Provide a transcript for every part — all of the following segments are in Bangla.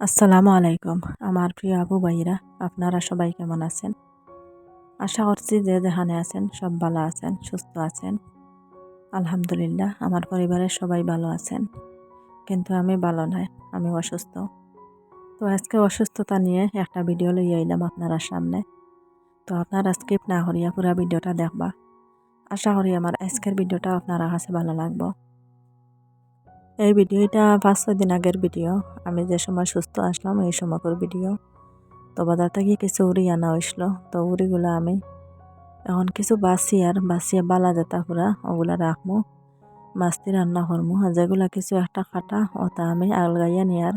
আসসালামু আলাইকুম। আমার প্রিয় আবু ভাইরা, আপনারা সবাই কেমন আছেন? আশা করছি যে যেখানে আছেন সব ভালো আছেন, সুস্থ আছেন। আলহামদুলিল্লাহ, আমার পরিবারের সবাই ভালো আছেন। কিন্তু আমি ভালো নয়, আমি অসুস্থ। তো আজকে অসুস্থতা নিয়ে একটা ভিডিও লই আইলাম আপনারা সামনে। তো আপনারা স্কিপ না করিয়া পুরো ভিডিওটা দেখবা। আশা করি আমার আজকের ভিডিওটা আপনারা কাছে ভালো লাগবো। এই ভিডিওটা পাঁচ ছয় দিন আগের ভিডিও। আমি যে সময় সুস্থ আসলাম, এই সময়কার ভিডিও। তো বাজার থেকে কিছু উড়ি আনা হয়েছিল। তো উড়িগুলো আমি এখন কিছু বাসি আর বাসিয়ে বালা যেতা পুরা, ওগুলা রাখমু মাছটি রান্না করমু। যেগুলা কিছু একটা কাটা, ওটা আমি আলগাইয়া নিয়ার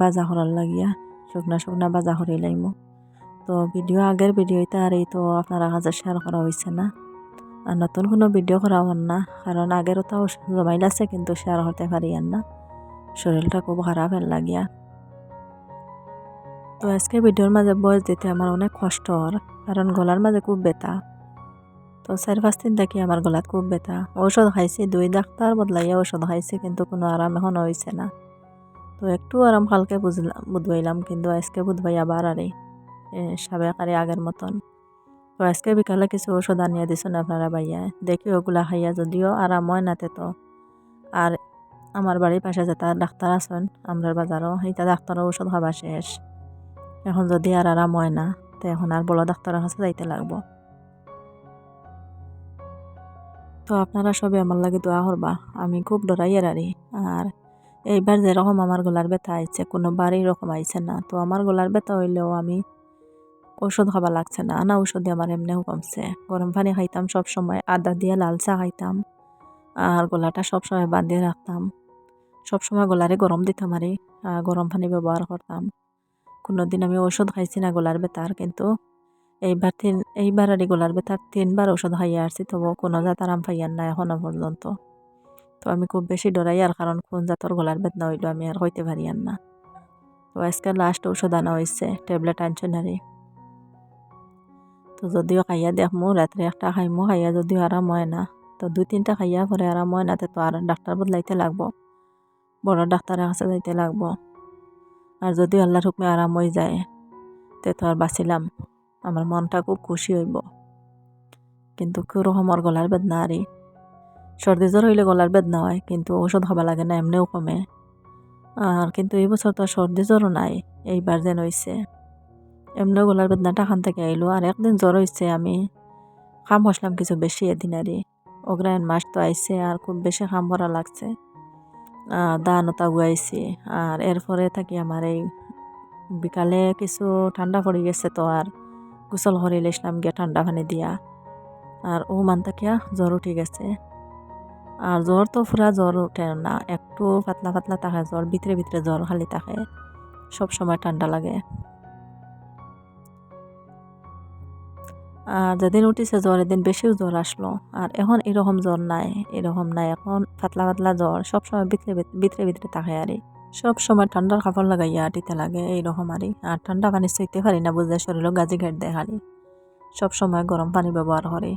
বাজা করার লাগিয়া, শুকনা শুকনা বাজা করি লাইমু। তো ভিডিও আগের ভিডিওটা আর এই তো আপনারা কাছে শেয়ার করা হয়েছে না। আর নতুন কোনো ভিডিও করা হন না। কারণ আগেরও তাও জমাইল আছে, কিন্তু শেয়ার পারি না। শরীরটা খুব খারাপ লাগিয়া। তো আজকে ভিডিওর মাঝে বয়স দিতে আমার অনেক কষ্ট হর কারণ গলার মাঝে খুব ব্যথা। তো চার পাঁচ দিন থাকি আমার গলাত খুব ব্যথা। ঔষধ খাইছি, দুই ডাক্তার বদলাইয়া ঔষধ খাইছি, কিন্তু কোনো আরাম এখন হয়েছে না। তো একটু আরাম কালকে বুঝলাম বুধবাইলাম, কিন্তু আজকে বুধবাই আবার আরে সাবেক আরে আগের মতন। তো আজকে বিকালে কিছু ওষুধ আনিয়ে দিছেন আপনারা ভাইয়া দেখি ওগুলা খাইয়া যদিও আরাম হয় নাতে তো। আর আমার বাড়ির পাশে যেটা ডাক্তার আছেন আমরার বাজারও সেইটা ডাক্তারও ওষুধ খাবার শেষ। এখন যদি আর আরাম হয় না, তো এখন আর বড় ডাক্তারের কাছে যাইতে লাগবো। তো আপনারা সবে আমার লাগে দোয়া করবা, আমি খুব ডরাইয়ের আরি আর। এইবার যেরকম আমার গলার ব্যথা আইছে, কোনো বাড়ি রকম আইছে না। তো আমার গলার ব্যথা হইলেও আমি ওষুধ খাবার লাগছে না। না ওষুধ আমার এমনিও কমছে। গরম পানি খাইতাম সব সময় আদা দিয়ে লাল চা খাইতাম। আর গলাটা সবসময় বাঁধিয়ে রাখতাম। সবসময় গলারে গরম দিতাম আরে গরম পানি ব্যবহার করতাম। কোনো দিন আমি ওষুধ খাইছি না গলার বেতার, কিন্তু এইবার তিন, এইবার আর গলার বেতার তিনবার ওষুধ খাইয়া আসছি তবু কোনো জাত আরাম পাইয়ার না এখনও পর্যন্ত। তো আমি খুব বেশি ডরাই আর কারণ কোন জাতর গলার বেদনা হইল আমি আর হইতে পারি আর না। তো আজকে লাস্ট ওষুধ আনা হয়েছে ট্যাবলেট আনছেন আরে। তো যদিও খাইয়া দেখমু রাত্রে একটা খাইমু খাইয়া যদিও আরাম হয় না। তো দুই তিনটা খাইয়া পরে আরাম হয় না, তো আর ডাক্তার বদলাইতে লাগবো। বড় ডাক্তারের কাছে যাইতে লাগবো। আর যদি আল্লাহর হুকমে আরাম হয়ে যায়, তে আর বাঁচিলাম। আমার মনটা খুব খুশি হইব। কিন্তু রকমর গলার বেদনা আরই সর্দি জ্বর হইলে গলার বেদনা হয়, কিন্তু ওষুধ খাবা লাগে না, এমনিও কমে। আর কিন্তু এই বছর তো সর্দি জ্বরও নাই এইবার যেন হয়েছে এমনি গলার বেদনাটা খান থেকে আইলো। আর একদিন জ্বর হয়েছে আমি খাম হসলাম কিছু বেশি এদিন আরই অগ্রায়ণ মাস তো আইছে, আর খুব বেশি খাম ভরা লাগছে। দানতা গুয়াইছি আর এরপরে থাকি আমার এই বিকালে কিছু ঠান্ডা পড়ে গেছে তো, আর গোসল করে লেসলাম গিয়ে ঠান্ডা পানি দিয়া। আর ও মান থাকিয়া জ্বর উঠে গেছে। আর জ্বর তো পুরা জ্বর উঠে না, একটু পাতলা পাতলা থাকে জ্বর, ভিতরে ভিতরে জ্বর খালি থাকে সব সময় ঠান্ডা লাগে। আর যেদিন উঠিছে জ্বর এদিন বেশিও জ্বর আসলো। আর এখন এরকম জ্বর নাই, এরকম নাই। এখন পাতলা পাতলা জ্বর সবসময় ভিতরে ভিতরে ভিতরে থাকে আর। সব সময় ঠান্ডার কাপড় লাগাইয়া আটিতে লাগে এইরকম আর। আর ঠান্ডা পানি সইতে পারি না বুঝতে শরীরও গাজি ঘেট দেয় খালি সব সময় গরম পানি ব্যবহার করে।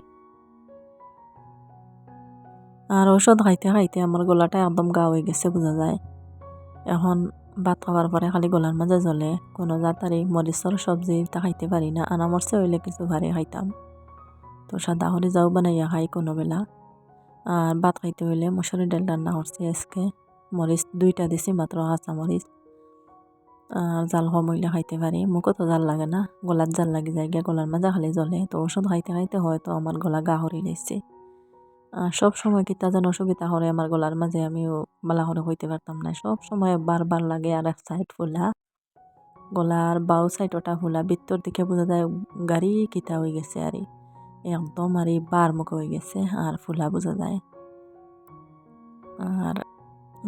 আর ঔষধ খাইতে খাইতে আমার গলাটা একদম গা হয়ে গেছে, বোঝা যায়। এখন ভাত খাবার পরে খালি গলার মাঝে জ্বলে। কোনো জাতারি মরিচর সবজি তা খাইতে পারি না আনা মরচে হইলে কিছু ভারে খাইতাম। তো সাদা হলে যাও বানাইয়া খাই কোনো বেলা। আর ভাত খাইতে হইলে মশুরি ডাল রান্না করছে আজকে। মরিচ দুইটা দিছি মাত্র, কাঁচা মরিচ। আর জাল কম হইলে খাইতে পারি। মুখও তো জাল লাগে না গলার জাল লাগি যায় গিয়া গলার মাঝে খালি জ্বলে। তো ওষুধ খাইতে খাইতে হয়তো আমার গলা গা হরি নিচ্ছে সব সময় কিতা যেন অসুবিধা করে আমার গলার মাঝে আমিও বালা করে হইতে পারতাম না। সব সময় বারবার লাগে আর এক সাইড ফুলা। গলার বাউ সাইড ওটা ফুলা, ভিতর দিকে বোঝা যায় গাড়ি কিতা হয়ে গেছে আর। একদম আর বার মুখে হয়ে গেছে আর ফুলা বোঝা যায়। আর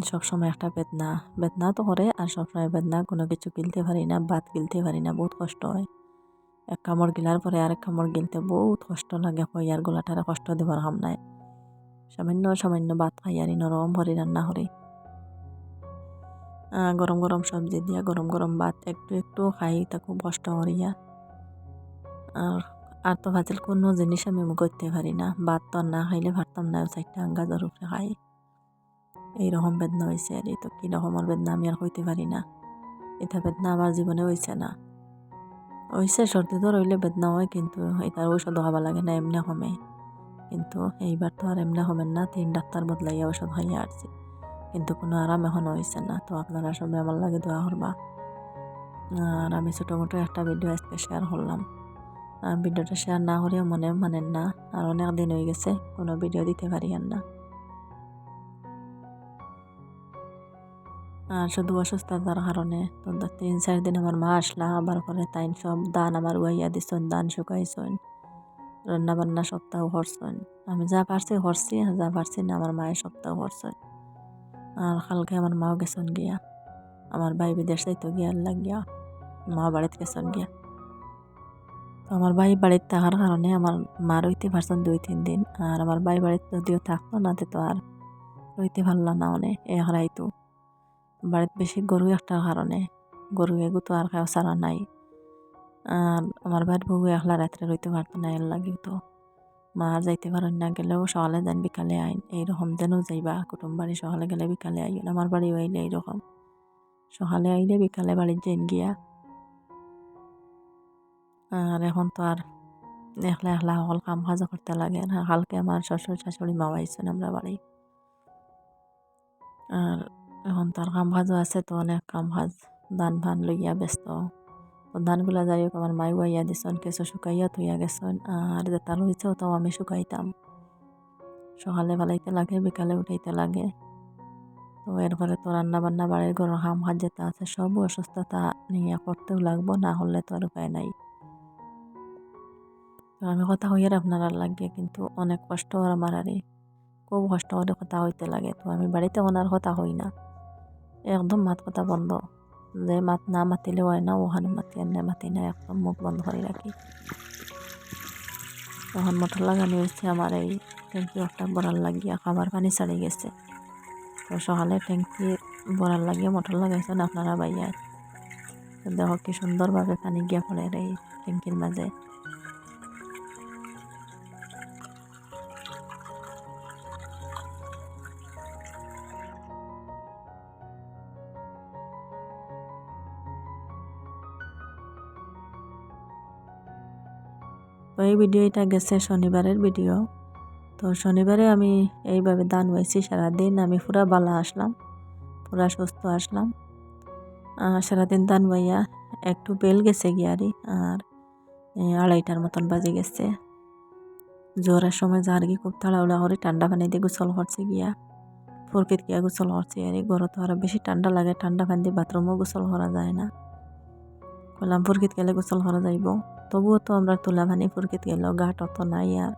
সবসময় একটা বেদনা বেদনা তো করে আর সবসময় বেদনা কোনো কিছু গিলতে পারি না, ভাত গিলতে পারি না, বহুত কষ্ট হয়। এক কামড় গিলার পরে আরেক কামড় গিলতে বহুত কষ্ট লাগে কই আর গলাটারে কষ্ট দেবার হাম নাই। সামান্য সামান্য ভাত খাই আর নরম ভরে রান্না করে। গরম গরম সবজি দিয়া গরম গরম ভাত একটু একটু খাই, তা খুব কষ্ট করিয়া আর। আর তো ভাজিল কোনো জিনিস আমি করতে পারি না। ভাত তো না খাইলে পারতাম না, চারটা আঙ্গাজের উপরে খাই। এইরকম বেদনা হয়েছে আর এই তো কী রকমের বেদনা আমি আর হইতে পারি না। এটা বেদনা আমার জীবনে হয়েছে না। হয়েছে সর্দি জ্বর হইলে বেদনা হয়, কিন্তু এটার ঔষধ খাওয়া লাগে না এমনি কমে। কিন্তু এইবার তো আর এমনি হবেন না, তিন ডাক্তার বদলাইয়া ওষুধ খাইয়া আসছি। কিন্তু কোনো আরাম এখনও হয়েছে না, তো আপনারা সবাই আমার লাগে দোয়া করবা। আর আমি ছোটো মোটো একটা ভিডিও আজকে শেয়ার করলাম। ভিডিওটা শেয়ার না করিয়া মনে মানেন না, আর অনেক দিন হয়ে গেছে, কোনো ভিডিও দিতে পারি আর না। আর শুধু অসুস্থতার কারণে, তো তিন চার দিন আমার মা আসলা, আবার পরে তাই সব দান আমার উয়াইয়া দিছন, দান শুকাইছন। রান্না বান্না সপ্তাহ করছেন আমি যা পারছি করছি আর যা পারছি না আমার মায়ের সপ্তাহ করছেন আর কালকে আমার মাও গেছেন গিয়া। আমার ভাই বিদেশ যাইতো গিয়া লাগিয়া মা বাড়িতে গেছেন গিয়া। তো আমার ভাই বাড়িতে থাকার কারণে আমার মা রইতে পারছেন দুই, তিন দিন। আর আমার ভাই বাড়িতে যদিও থাকতো না তো আর রইতে পারল না অনেক, এ হারাইতো। বাড়িতে বেশি গরু একটার কারণে গরু এগু তো আর কেউ সারা নাই। আর আমার বাড়ির বউ একলা রাত্রে রইতে পারতো না, এর লাগিও তো। মা যাইতে পারেন না গেলেও সকালে যান, বিকালে আইন। এইরকম যেন যাইবা কুটুম বাড়ি সকালে গেলে বিকালে আইন আমার বাড়ি আইলে এইরকম। সকালে আইলে বিকালে বাড়ির যাইন গিয়া। আর এখন তো আর একলা একলা সকল কাম কাজ করতে লাগে না, কালকে আমার শ্বশুর শাশুড়ি মা আইসেন আমরা বাড়ি। আর এখন তার কাম কাজও আছে তো, অনেক কাম কাজ দান ভান লইয়া ব্যস্ত। ধানগুলা যাই হোক আমার মাই বাইয়া দিছন কিছু শুকাইয়া থইয়া গেছন আর যেটা রয়েছেও তাও আমি শুকাইতাম সকালে বেলাইতে লাগে বিকালে উঠাইতে লাগে তো এরপরে তো রান্না বান্না বাড়ির ঘরের কাম কাজ যেটা আছে সব অসুস্থতা নিয়ে করতেও লাগবো না হলে তো আর উপায় নাই আমি কথা হইয়ার আপনারা লাগে কিন্তু অনেক কষ্ট আর আমার আরে খুব কষ্ট করে কথা হইতে লাগে তো আমি বাড়িতে ওনার কথা হই না একদম মাত কথা বন্ধ যে মাত না মাতিলে হয় না ওখানে মাতি আর না মাতি না একদম মুখ বন্ধ করে রাখি তখন মোটর লাগানি হয়েছে আমার এই ট্যাঙ্কি একটা বড়াল লাগিয়ে খাবার পানি ছাড়ি গেছে তো সকালে ট্যাঙ্কি বড়াল লাগিয়ে মোটর লাগাইছেন আপনারা বাইয়া দেখ দেখো কি সুন্দরভাবে পানি গিয়ে পড়ে এই ট্যাঙ্কির মাঝে তো এই ভিডিও এটা গেছে শনিবারের ভিডিও। তো শনিবারে আমি এইভাবে দান হয়েছি সারাদিন আমি পুরা বালা আসলাম, পুরা সুস্থ আসলাম। সারাদিন দান বইয়া একটু বেল গেছে গিয়ারি আর আড়াইটার মতন বাজে গেছে। জ্বরের সময় যার কি খুব তাড়াহুড়া করে ঠান্ডা পানি দিয়ে গোসল করছে গিয়া, ফুরকিত গিয়া গোসল করছে আর গরু তো আরও বেশি ঠান্ডা লাগে, ঠান্ডা পানি দিয়ে বাথরুমও গোসল করা যায় না। কলাম ফুরকিত গেলে গোসল করা যাইব? তবুও তো আমরা তুলা ভানি ফুরকিত গেল গাট অত নাই আর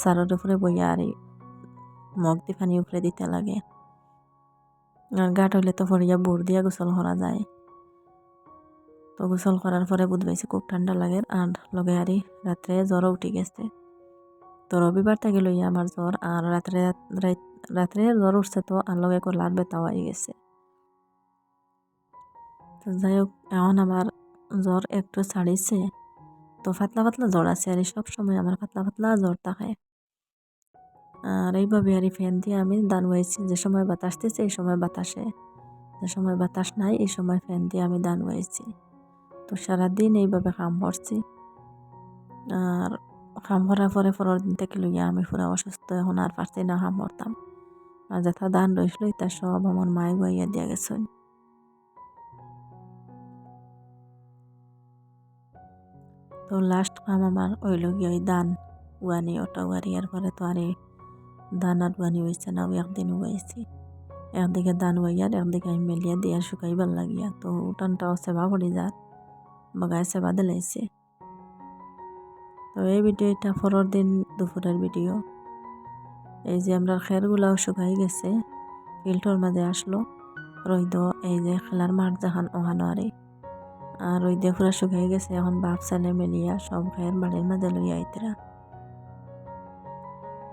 সারের উপরে বইয়া আর মগ দি পানি উপরে দিতে লাগে। আর গাট হইলে তো ফরিয়া বুড় দিয়া গোসল করা যায়। তো গোসল করার পরে বুধ পাইছে খুব ঠান্ডা লাগে আর লগে আরি রাত্রে জ্বরও উঠি গেছে। তো রবিবার থেকে লইয়া আমার জ্বর আর রাত্রে রাত্রে জ্বর উঠছে তো আর লগে কলার বেতাও আই গেছে। তো যাই হোক, এখন আমার জ্বর একটু ছাড়িছে তো পাতলা পাতলা জ্বর আছে আর সব সময় আমার পাতলা পাতলা জ্বর থাকে। আর এইভাবে আর ফ্যান দিয়ে আমি দান হয়েছি যে সময় বাতাস দিচ্ছে এই সময় বাতাসে। যে সময় বাতাস নাই, এই সময় ফ্যান দিয়ে আমি দান হয়েছি তো সারাদিন এইভাবে কাম করছি আর কাম করার পরে পরের দিন থেকে লইয়া আমি পুরা অসুস্থ এখন আর পারছি না কাম করতাম আর যথা দান রয়েছিল এটা সব আমার মায়ে গাইয়া দিয়া গেছেন তো লাস্ট কাম আমার ওইল গিয়ে ওই দান উয়ানি ওটা উয়ারিয়ার পরে তো আরে দান আর উয়ানি হয়েছে না একদিন উগাইছি একদিকে দান উয়াইয়ার একদিকে আমি মেলিয়া দিয়ে শুকাইবার লাগিয়া। তো উঠানটাও সেবা করি যার বাগায় সেবা দিলাইছে। তো এই ভিডিও এটা পরের দিন দুপুরের ভিডিও এই যে আমরা খেরগুলাও শুকাই গেছে ফিল্টর মাঝে আসলো। রইদ এই যে খেলার মাঠ জাহান ওহানো আরে আর ওই দিয়ে পুরা শুকাই গেছে। এখন বাপ ছেলে মিলিয়া সব খের বাড়ির মাঝে লইয়া আইতরা।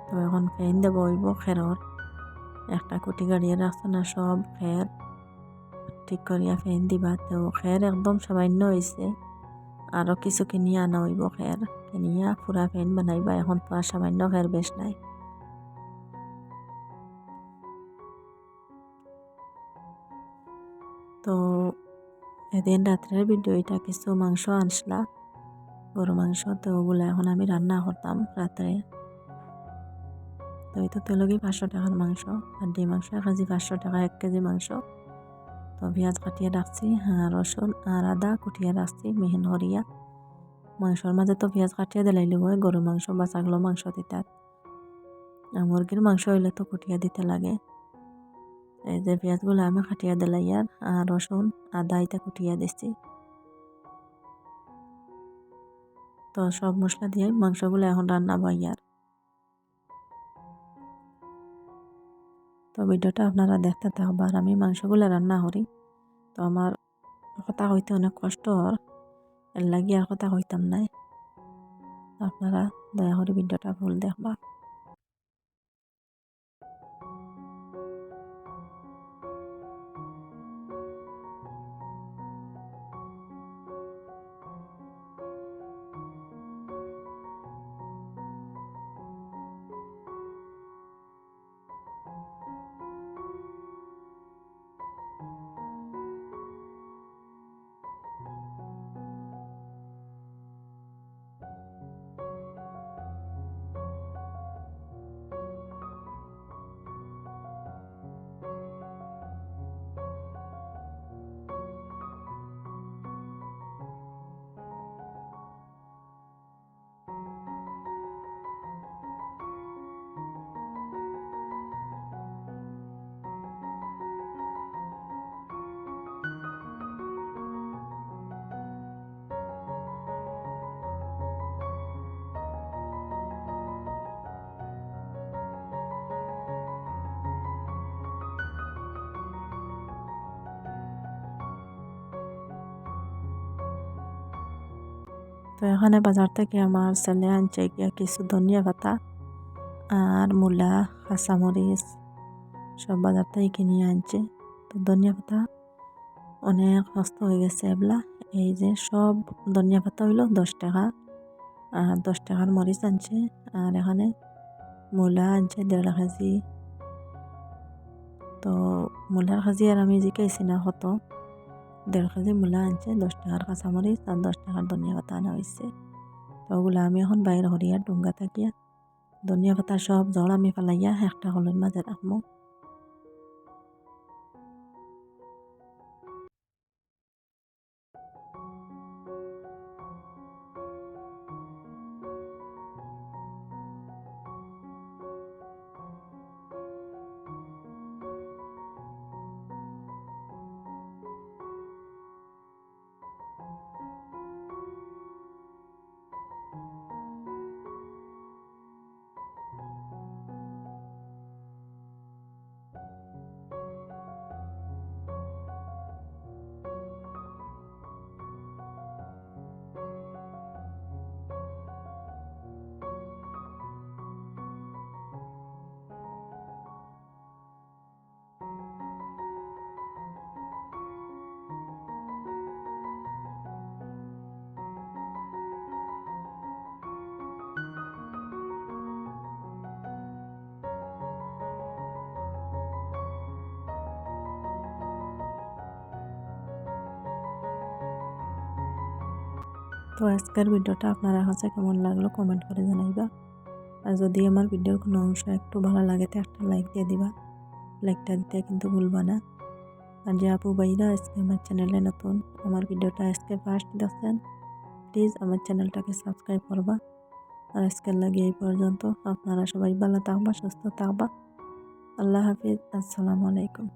তো এখন ফেন দেব হইব খেরর। একটা কুটি গাড়িয়ে রাখছো না সব খের। ঠিক করিয়া ফেন দিবা। তো খের একদম সামান্য হয়েছে আরও কিছু কিনিয়া আনা হইব খের। কিনিয়া পুরা ফেন বানাইবা। এখন তো আর সামান্য খের বেশ নাই। এদিন রাত্রের ভিডিও এটা কিছু মাংস আনসলা গরু মাংস তো ওগুলো এখন আমি রান্না করতাম রাত্রে। তো এই তেলগি পাঁচশো টাকার মাংস, আর ডিম মাংস এক কেজি পাঁচশো টাকা, এক কেজি মাংস। তো পেঁয়াজ কাটিয়ে রাখছি হ্যাঁ রসুন আর আদা, কুটিয়ে রাখছি মিহিন হরিয়া মাংসর মাঝে তো পেঁয়াজ কাটিয়ে দিলাইলি হয় গরু মাংস বা ছাগলো মাংস দিতাত আর মুরগির মাংস হইলে তো কুটিয়ে দিতে লাগে। এই যে পেঁয়াজগুলো আমি কাটিয়ে দিলাই আর রসুন আদা এটা কুটিয়ে দিচ্ছি। তো সব মশলা দিয়ে মাংসগুলো এখন রান্না বাইয়ার তো ভিডিওটা আপনারা দেখতে থাকবার আমি মাংসগুলো রান্না করি। তো আমার কথা হইতে অনেক কষ্ট হর এর লাগি আর কথা হইতাম নাই আপনারা দয়া করে ভিডিওটা ভুল দেখবা। তো এখানে বাজার থেকে আমার ছেলে আনছে গিয়া কিছু ধনিয়া পাতা আর মূলা কাঁচামরিচ সব বাজার থেকে কিনে আনছে তো ধনিয়া পাতা অনেক নষ্ট হয়ে গেছে এবলা এই যে সব ধনিয়া পাতা হইল দশ টাকা আর দশ টাকার মরিচ আনছে আর এখানে মূলা আনছে দেড় কেজি তো মূলার কেজি আর আমি জিকাইছি না কত দেড় কেজি মূলা আনছে, দশ টাকার কাঁচামরিচ আর দশ টাকার ধনিয়া পাতা আনা হয়েছে তো ওগুলো আমি এখন বাইরে হরিয়ার ডুঙ্গা থাকিয়া ধনিয়া পাতার সব জল আমি ফেলাইয়া একটা হলের মাঝে রাখব তো আজকের ভিডিওটা আপনারা কাছে কেমন লাগল কমেন্ট করে জানাইবা। আর যদি আমার ভিডিওর কোনো অংশ একটু ভালো লাগে তো একটা লাইক দিয়ে দিবা। লাইকটা দিতে কিন্তু ভুলবা না। আর যে আপু ভাইরা আজকে আমার চ্যানেলে নতুন, আমার ভিডিওটা আজকে ফার্স্ট দেখছেন প্লিজ আমার চ্যানেলটাকে সাবস্ক্রাইব করবা। আর আজকের লাগে এই পর্যন্ত। আপনারা সবাই ভালো থাকবা, সুস্থ থাকবা। আল্লাহ হাফিজ, আসসালামু আলাইকুম।